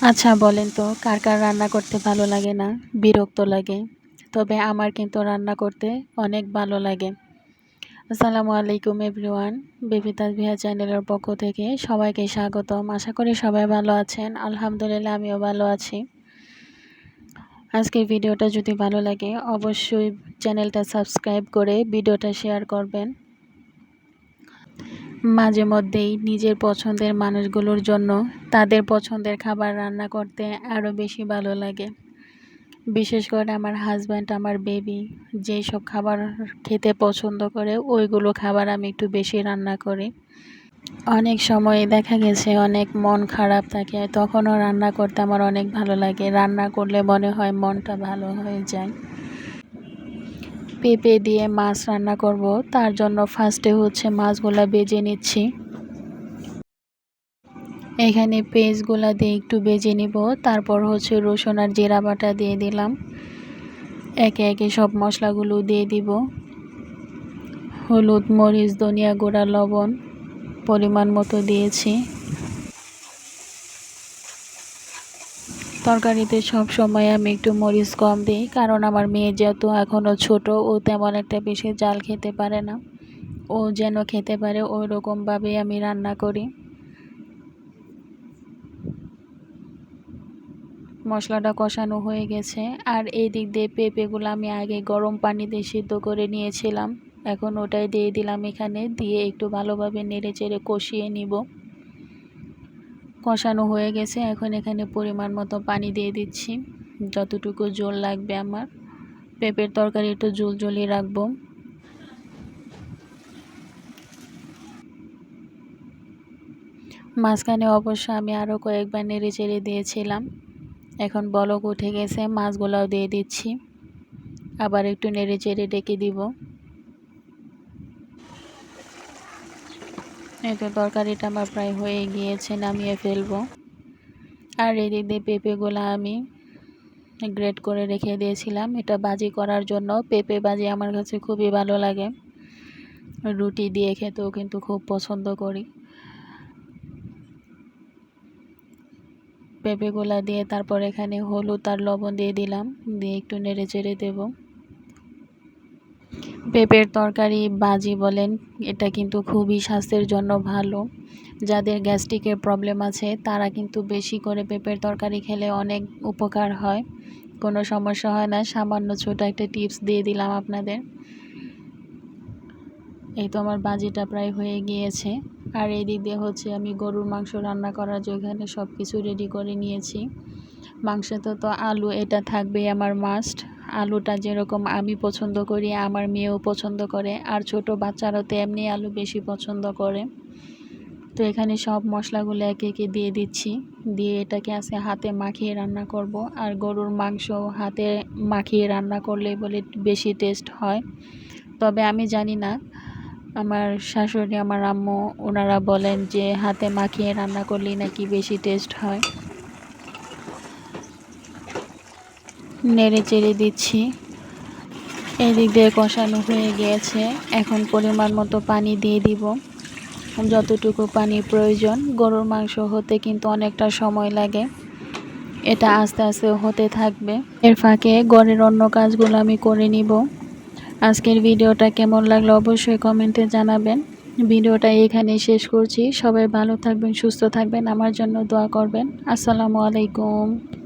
আচ্ছা বলেন তো, কার কার রান্না করতে ভালো লাগে না? বিরক্ত লাগে। তবে আমার কিন্তু রান্না করতে অনেক ভালো লাগে। আসসালামু আলাইকুম এভরিওয়ান। বেবিতাজ ভিয়া চ্যানেলের পক্ষ থেকে সবাইকে স্বাগতম। আশা করি সবাই ভালো আছেন। আলহামদুলিল্লাহ, আমিও ভালো আছি। আজকের ভিডিওটা যদি ভালো লাগে, অবশ্যই চ্যানেলটা সাবস্ক্রাইব করে ভিডিওটা শেয়ার করবেন। মাঝে মধ্যেই নিজের পছন্দের মানুষগুলোর জন্য তাদের পছন্দের খাবার রান্না করতে আরও বেশি ভালো লাগে। বিশেষ করে আমার হাজব্যান্ড আমার বেবি যেই সব খাবার খেতে পছন্দ করে, ওইগুলো খাবার আমি একটু বেশি রান্না করি। অনেক সময় দেখা গেছে অনেক মন খারাপ থাকে, তখনও রান্না করতে আমার অনেক ভালো লাগে। রান্না করলে মনে হয় মনটা ভালো হয়ে যায়। পেঁপে দিয়ে মাছ রান্না করব। তার জন্য ফার্স্টে হচ্ছে মাছগুলো বেজে নিচ্ছি। এখানে পেঁয়াজগুলা দিয়ে একটু বেজে নিব। তারপর হচ্ছে রসুন আর জিরা বাটা দিয়ে দিলাম। একে একে সব মশলাগুলো দিয়ে দিব। হলুদ, মরিচ, ধনিয়া গুঁড়া, লবণ পরিমাণ মতো দিয়েছি। তরকারিতে সব সময় আমি একটু মরিচ কম দিই, কারণ আমার মেয়ে যেহেতু এখনও ছোট, ও তেমন একটা বেশি জাল খেতে পারে না। ও যেন খেতে পারে ওই রকমভাবেই আমি রান্না করি। মশলাটা কষানো হয়ে গেছে, আর এই দিক দিয়ে পেঁপেগুলো আমি আগে গরম পানিতে সিদ্ধ করে নিয়েছিলাম। এখন ওটাই দিয়ে দিলাম এখানে, দিয়ে একটু ভালোভাবে নেড়ে চেড়ে কষিয়ে নিব। কষানো হয়ে গেছে। এখন এখানে পরিমাণ মতো পানি দিয়ে দিচ্ছি। যতটুকু জল লাগবে আমার। পেঁপের তরকারি একটু জল জ্বলিয়ে রাখব। মাঝখানে অবশ্য আমি আরও কয়েকবার নেড়ে চেড়ে দিয়েছিলাম। এখন বলক উঠে গেছে, মাছগুলাও দিয়ে দিচ্ছি। আবার একটু নেড়ে চেড়ে ডেকে দিব। এই তো তরকারিটা আমার প্রায় হয়ে গিয়েছে, নামিয়ে ফেলব। আর এদিক দিয়ে পেঁপেগুলো আমি গ্রেট করে রেখে দিয়েছিলাম। এটা বাজি করার জন্য পেঁপে বাজি আমার কাছে খুবই ভালো লাগে। রুটি দিয়ে খেতেও কিন্তু খুব পছন্দ করি। পেঁপেগুলা দিয়ে তারপর এখানে হলুদ আর লবণ দিয়ে দিলাম, দিয়ে একটু নেড়ে চেড়ে দেবো। পেঁপের তরকারি, বাজি বলেন, এটা কিন্তু খুবই স্বাস্থ্যের জন্য ভালো। যাদের গ্যাস্ট্রিকের প্রবলেম আছে, তারা কিন্তু বেশি করে পেঁপের তরকারি খেলে অনেক উপকার হয়। কোনো সমস্যা হয় না, সামান্য ছোটো একটা টিপস দিয়ে দিলাম আপনাদের। এই তো আমার বাজিটা প্রায় হয়ে গিয়েছে। আর এই দিক দিয়ে হচ্ছে আমি গরুর মাংস রান্না করার জন্য সব কিছু রেডি করে নিয়েছি। মাংসতে তো আলু, এটা থাকবেই আমার মাস্ট আলুটা যেরকম আমি পছন্দ করি, আমার মেয়েও পছন্দ করে, আর ছোট বাচ্চারাও তো এমনি আলু বেশি পছন্দ করে। তো এখানে সব মশলাগুলো একে একে দিয়ে দিচ্ছি। দিয়ে এটাকে আজকে হাতে মাখিয়ে রান্না করব। আর গরুর মাংস হাতে মাখিয়ে রান্না করলে বলে বেশি টেস্ট হয়। তবে আমি জানি না, আমার শাশুড়ি, আমার আম্মু, ওনারা বলেন যে হাতে মাখিয়ে রান্না করলেই নাকি বেশি টেস্ট হয়। নেড়ে চেড়ে দিচ্ছি। এদিক দিয়ে কষানো হয়ে গিয়েছে। এখন পরিমাণ মতো পানি দিয়ে দিব। যতটুকু পানি প্রয়োজন, গরুর মাংস হতে কিন্তু অনেকটা সময় লাগে। এটা আস্তে আস্তে হতে থাকবে। এর ফাঁকে গড়ের অন্য কাজগুলো আমি করে নিব। আজকের ভিডিওটা কেমন লাগল অবশ্যই কমেন্টে জানাবেন। ভিডিওটা এখানে শেষ করছি। সবাই ভালো থাকবেন, সুস্থ থাকবেন। আমার জন্য দোয়া করবেন। আসসালামু আলাইকুম।